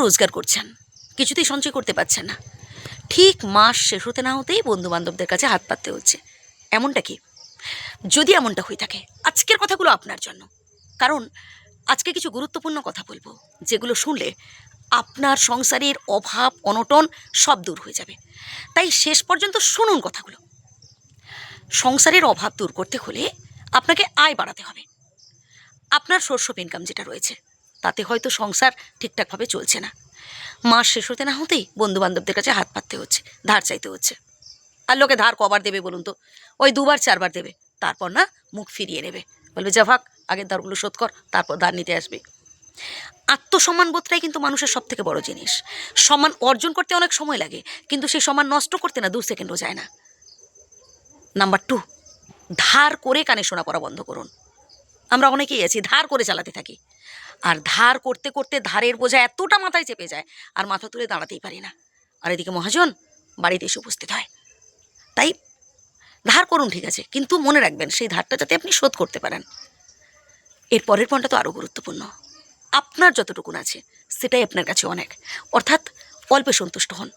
রোজগার করছেন। কিছুতেই সঞ্চয় করতে পারছেন না। ঠিক মাস শেষ হতে না হতেই বন্ধু বান্ধবদের কাছে হাত পাততে হচ্ছে। এমনটা কি? যদি এমনটা হয়ে থাকে, আজকের কথাগুলো আপনার জন্য। কারণ আজকে কিছু গুরুত্বপূর্ণ কথা বলব, যেগুলো শুনলে আপনার সংসারের অভাব, অনটন সব দূর হয়ে যাবে। তাই শেষ পর্যন্ত শুনুন কথাগুলো। সংসারের অভাব দূর করতে হলে আপনাকে আয় বাড়াতে হবে। আপনার সোর্স অফ ইনকাম যেটা রয়েছে তাতে হয়তো সংসার ঠিকঠাকভাবে চলছে না। মাস শেষ হতে না হতেই বন্ধু বান্ধবদের কাছে হাত পাততে হচ্ছে, ধার চাইতে হচ্ছে। আর লোকে ধার কবার দেবে বলুন তো? ওই দুবার, চারবার দেবে। তারপর না মুখ ফিরিয়ে নেবে। বলবে, যা ভাগ, আগের ধারগুলো শোধ কর, তারপর ধার নিতে আসবে। আত্মসম্মান বোধটাই কিন্তু মানুষের সব থেকে বড় জিনিস। সম্মান অর্জন করতে অনেক সময় লাগে, কিন্তু সেই সম্মান নষ্ট করতে না দু সেকেন্ডও যায় না। নাম্বার টু, ধার করে কানে শোনা করা বন্ধ করুন। আমরা অনেকেই আছি, ধার করে চালাতে থাকি। আর ধার করতে করতে ধারের বোঝা এতটা মাথায় চেপে যায়, আর মাথা তুলে দাঁড়াতেই পারি না। আর এদিকে মহাজন বাড়িতে এসে উপস্থিত হয়। তাই ধার করুন, ঠিক আছে, কিন্তু মনে রাখবেন সেই ধারটা যাতে আপনি শোধ করতে পারেন। এর পরের পয়েন্টটা তো আরও গুরুত্বপূর্ণ। আপনার যতটুকুন আছে, সেটাই আপনার কাছে অনেক। অর্থাৎ অল্পে সন্তুষ্ট হন।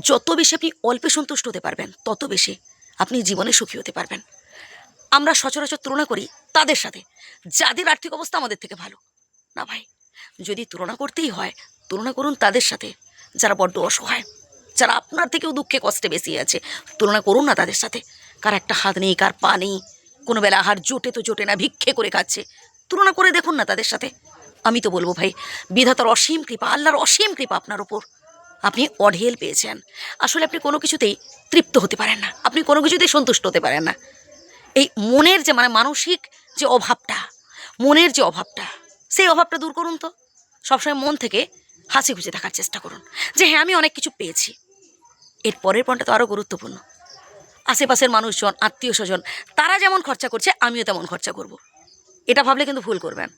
যত বেশি আপনি অল্পে সন্তুষ্ট হতে পারবেন, তত বেশি আপনি জীবনে সুখী হতে পারবেন। আমরা সচরাচর তুলনা করি তাদের সাথে। যাদের আর্থিক অবস্থা আমাদের থেকে ভালো না ভাই। যদি তুলনা করতেই হয়, তুলনা করুন তাদের সাথে, যারা বড্ড অসহায়, যারা আপনার থেকেও দুঃখে কষ্টে বেশি আছে, তুলনা করুন না তাদের সাথে। কার একটা হাত নেই, কার পা নেই, কোনো বেলা আহার জোটে তো জোটে না, ভিক্ষে করে খাচ্ছে। তুলনা করে দেখুন না তাদের সাথে। আমি তো বলব ভাই, বিধাতার অসীম কৃপা, আল্লাহর অসীম কৃপা আপনার ওপর আপনি অঢেল পেয়েছেন। আসলে আপনি কোনো কিছুতেই তৃপ্ত হতে পারেন না। আপনি কোনো কিছুতেই সন্তুষ্ট হতে পারেন না। এই মনের যে মানে মানসিক যে অভাবটা, মনের যে অভাবটা সেই অভাবটা দূর করুন তো। সবসময় মন থেকে হাসি খুশি থাকার চেষ্টা করুন। যে হ্যাঁ আমি অনেক কিছু পেয়েছি। এর পরের পয়েন্টটা তো আরও গুরুত্বপূর্ণ। আশেপাশের মানুষজন, আত্মীয় স্বজন, তারা যেমন খরচা করছে, আমিও তেমন খরচা করব। এটা ভাবলে কিন্তু ভুল করবেন।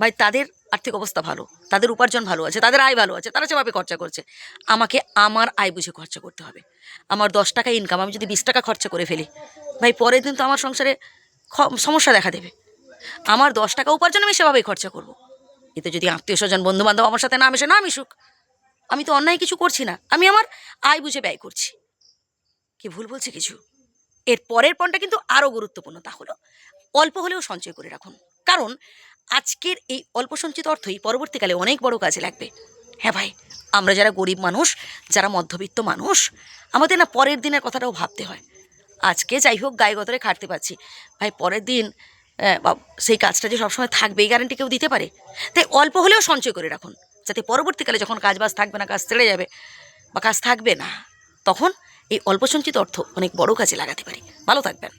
ভাই, তাদের আর্থিক অবস্থা ভালো, তাদের উপার্জন ভালো আছে, তাদের আয় ভালো আছে, তারা যেভাবে খরচা করছে, আমাকে আমার আয় বুঝে খরচা করতে হবে। আমার দশ টাকা ইনকাম আমি যদি বিশ টাকা খরচা করে ফেলি, ভাই, পরের দিন তো আমার সংসারে সমস্যা দেখা দেবে। আমার দশ টাকা উপার্জন আমি সেভাবেই খরচা করব। এতে যদি আত্মীয় স্বজন বন্ধু বান্ধব আমার সাথে না মিশে, না মিশুক, আমি তো অন্যায় কিছু করছি না, আমি আমার আয় বুঝে ব্যয় করছি। কি ভুল বলছি কিছু? এর পরের পণটা কিন্তু আরও গুরুত্বপূর্ণ, তা হলো অল্প হলেও সঞ্চয় করে রাখুন। কারণ আজকের এই অল্প সঞ্চিত অর্থই পরবর্তীকালে অনেক বড় কাজে লাগবে। হ্যাঁ ভাই, আমরা যারা গরিব মানুষ, যারা মধ্যবিত্ত মানুষ, আমাদের না পরের দিনের কথাটাও ভাবতে হয়। আজকে যাই হোক, গায়ে গতরে খাটতে পারছি। ভাই, পরের দিন সেই কাজটা যে সবসময় থাকবে, এই গ্যারান্টি কেউ দিতে পারে? তাই অল্প হলেও সঞ্চয় করে রাখুন, যাতে পরবর্তীকালে যখন কাজ বাজ থাকবে না, কাজ ছেড়ে যাবে, বা কাজ থাকবে না, তখন এই অল্প সঞ্চিত অর্থ অনেক বড় কাজে লাগাতে পারি। ভালো থাকবেন।